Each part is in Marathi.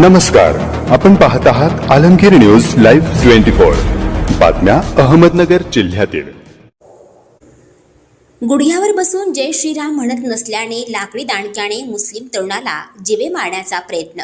नमस्कार आपण पाहत आहात Alamgir news live twenty four. बातम्या अहमदनगर जिल्ह्यातील. गुडघ्यावर बसून जय श्रीराम म्हणत नसल्याने लाकडी दांडक्याने मुस्लिम तरुणाला जिवे मारण्याचा प्रयत्न.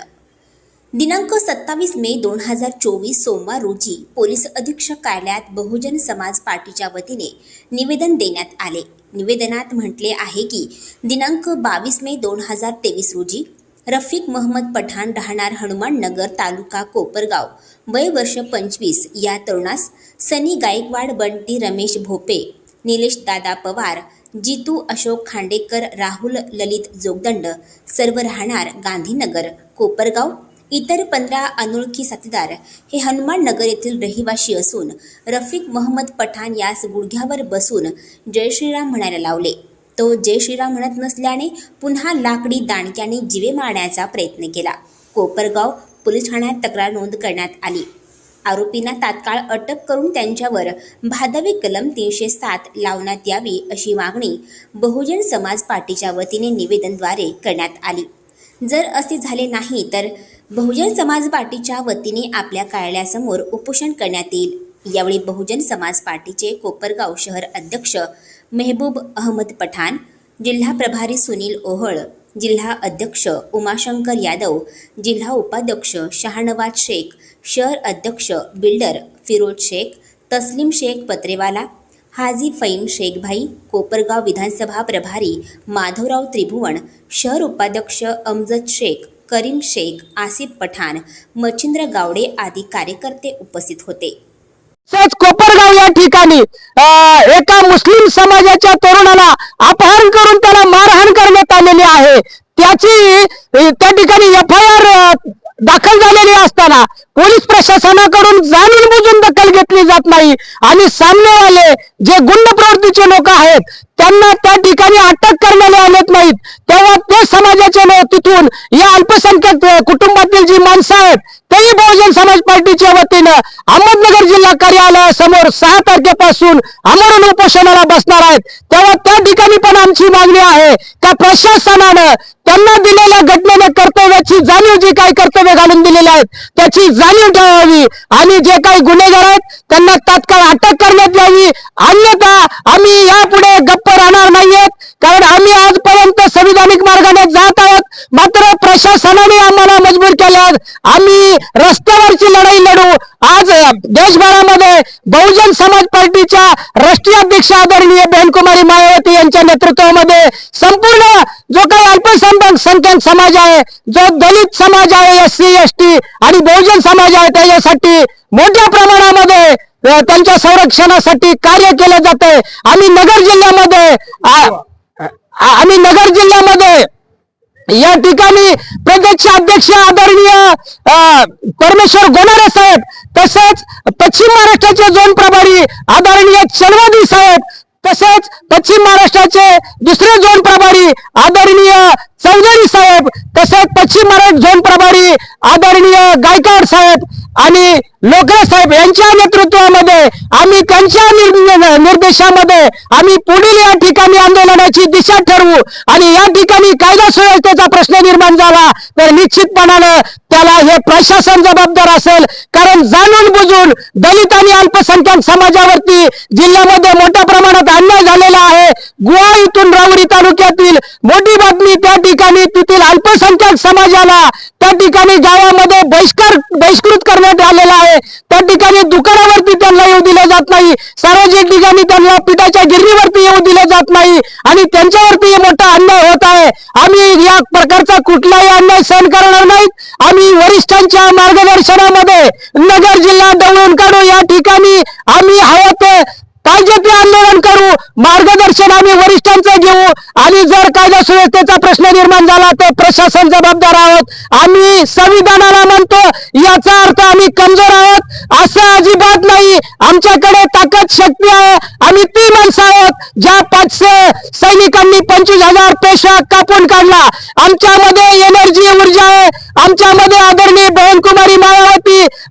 दिनांक सत्तावीस मे दोन हजार चोवीस सोमवार रोजी पोलीस अधीक्षक कार्यालयात बहुजन समाज पार्टीच्या वतीने निवेदन देण्यात आले. निवेदनात म्हटले आहे की दिनांक बावीस मे दोन हजार तेवीस रोजी रफिक महम्मद पठाण राहणार हनुमान नगर तालुका कोपरगाव. वय वर्ष पंचवीस. या तरुणास सनी गायकवाड बंटी रमेश भोपे निलेश दादा पवार जितू अशोक खांडेकर राहुल ललित जोगदंड सर्व राहणार गांधीनगर कोपरगाव. इतर पंधरा अनोळखी साथीदार हे हनुमान नगर येथील रहिवाशी असून रफिक महम्मद पठाण यास गुडघ्यावर बसून जय श्रीराम म्हणायला लावले. तो जय श्रीराम म्हणत नसल्याने पुन्हा लाकडी दांडक्याने जिवे मारण्याचा प्रयत्न केला. कोपरगाव पोलीस ठाण्यात तक्रार नोंद करण्यात आली. आरोपींना तात्काळ अटक करून त्यांच्यावर भादवी कलम तीनशे सात लावण्यात यावी अशी मागणी बहुजन समाज पार्टीच्या वतीने निवेदनद्वारे करण्यात आली. जर असे झाले नाही तर बहुजन समाज पार्टीच्या वतीने आपल्या कार्यालयासमोर उपोषण करण्यात येईल. यावेळी बहुजन समाज पार्टीचे कोपरगाव शहर अध्यक्ष मेहबूब अहमद पठाण जिल्हा प्रभारी सुनील ओहळ जिल्हा अध्यक्ष उमाशंकर यादव जिल्हा उपाध्यक्ष शहानवाज शेख शहर अध्यक्ष बिल्डर फिरोज शेख तस्लीम शेख पत्रेवाला हाजी फईम शेखभाई कोपरगाव विधानसभा प्रभारी माधवराव त्रिभुवन शहर उपाध्यक्ष अमजद शेख करीम शेख आसिफ पठाण मच्छिंद्र गावडे आदी कार्यकर्ते उपस्थित होते. तसेच कोपरगाव या ठिकाणी एका मुस्लिम समाजाच्या तरुणाला अपहरण करून त्याला मारहाण करण्यात आलेली आहे. त्याची त्या ठिकाणी एफ आय आर दाखल झालेली असताना पोलीस प्रशासनाकडून जाणून बुजून दखल घेतली जात नाही. आणि सामनेवाले जे गुंड प्रवृत्तीचे लोक आहेत त्यांना त्या ठिकाणी अटक करण्याला आणत नाहीत. तेव्हा ते समाजाचे लोक तिथून या अल्पसंख्याक कुटुंबातील जी माणसं आहेत तेही बहुजन समाज पार्टीच्या वतीनं अहमदनगर जिल्हा कार्यालयासमोर सहा तारखेपासून आमरण उपोषणाला बसणार आहेत. तेव्हा त्या ठिकाणी पण आमची मागणी आहे त्या प्रशासनानं त्यांना दिलेल्या घटनेने कर्तव्याची जाणीव जी काही कर्तव्य घालून दिलेली आहेत त्याची जाणीव ठेवावी आणि जे काही गुन्हेगार आहेत त्यांना तात्काळ अटक करण्यात यावी. अन्यथा आम्ही यापुढे गप्प राहणार नाहीयेत कारण आम्ही आजपर्यंत संविधानिक मार्गाने जात आहोत मात्र प्रशासनाने आम्हाला मजबूर केल्यास आम्ही रस्त्यावरची लढाई लढू. आज देशभरामध्ये बहुजन समाज पार्टीच्या राष्ट्रीय अध्यक्ष आदरणीय बहनकुमारी मायावती यांच्या नेतृत्वामध्ये संपूर्ण जो काही अल्पसंख्याक संख्याक समाज आहे जो दलित समाज आहे एस सी एस टी आणि बहुजन समाज आहे त्याच्यासाठी मोठ्या प्रमाणामध्ये त्यांच्या संरक्षणासाठी कार्य केलं जात आहे आम्ही नगर जिल्ह्यामध्ये आम्ही नगर जिल्ह्यामध्ये या ठिकाणी प्रदेश अध्यक्ष आदरणीय परमेश्वर गोनारे साहेब तसेच पश्चिम महाराष्ट्राचे झोन प्रभारी आदरणीय चलवादी साहेब तसेच पश्चिम महाराष्ट्राचे दुसरे झोन प्रभारी आदरणीय चौधरी साहेब तसेच पश्चिम महाराष्ट्र झोन प्रभारी आदरणीय गायकवाड साहेब आणि लोकरे साहेब यांच्या नेतृत्वामध्ये आम्ही त्यांच्या निर्देशामध्ये आम्ही पुढील या ठिकाणी आंदोलनाची दिशा ठरवू आणि या ठिकाणी कायदा सुव्यवस्थेचा प्रश्न निर्माण झाला तर निश्चितपणानं त्याला हे प्रशासन जबाबदार असेल. कारण जाणून बुजून दलित आणि अल्पसंख्याक समाजावरती जिल्ह्यामध्ये मोठ्या प्रमाणात गोवा इथून राहुरी तालुक्यातील मोठी बातमी त्या ठिकाणी तेथील अल्पसंख्याक समाजाला त्या ठिकाणी गावामध्ये बहिष्कार बहिष्कृत करण्यात आलेला आहे. त्या ठिकाणी दुकानावरती त्यांना येऊ दिलं जात नाही. सार्वजनिक ठिकाणी त्यांना पिठाच्या गिरणीवरती येऊ दिलं जात नाही आणि त्यांच्यावरती मोठा अन्याय होत आहे. आम्ही या प्रकारचा कुठलाही अन्याय सहन करणार नाहीत. आम्ही वरिष्ठांच्या मार्गदर्शनामध्ये नगर जिल्हा दौडून काढू. या ठिकाणी आम्ही हवं ते पाहिजे ते आंदोलन करू मार्गदर्शन आम्ही वरिष्ठांचं घेऊ. आणि जर कायदा सुव्यवस्थेचा प्रश्न निर्माण झाला तर प्रशासन जबाबदार आहोत. आम्ही संविधानाला म्हणतो याचा अर्थ आम्ही कमजोर आहोत. असं अजिबात नाही. आमच्याकडे ताकद शक्ती आहे. आम्ही ती माणसं आहोत. ज्या पाचशे सैनिकांनी पंचवीस हजार पेशा कापून काढला. आमच्यामध्ये एनर्जी ऊर्जा आहे. आमच्यामध्ये आदरणीय बहनकुमारी मायावती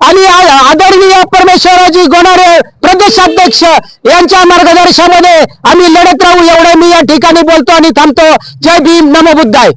आणि आदरणीय परमेश्वराजी गोणारे प्रदेशाध्यक्ष यांच्या मार्गदर्शनाने आम्ही लढत राहू एवढे मी या ठिकाणी बोलतो आणि थांबतो. जय भीम नमो बुद्धाय.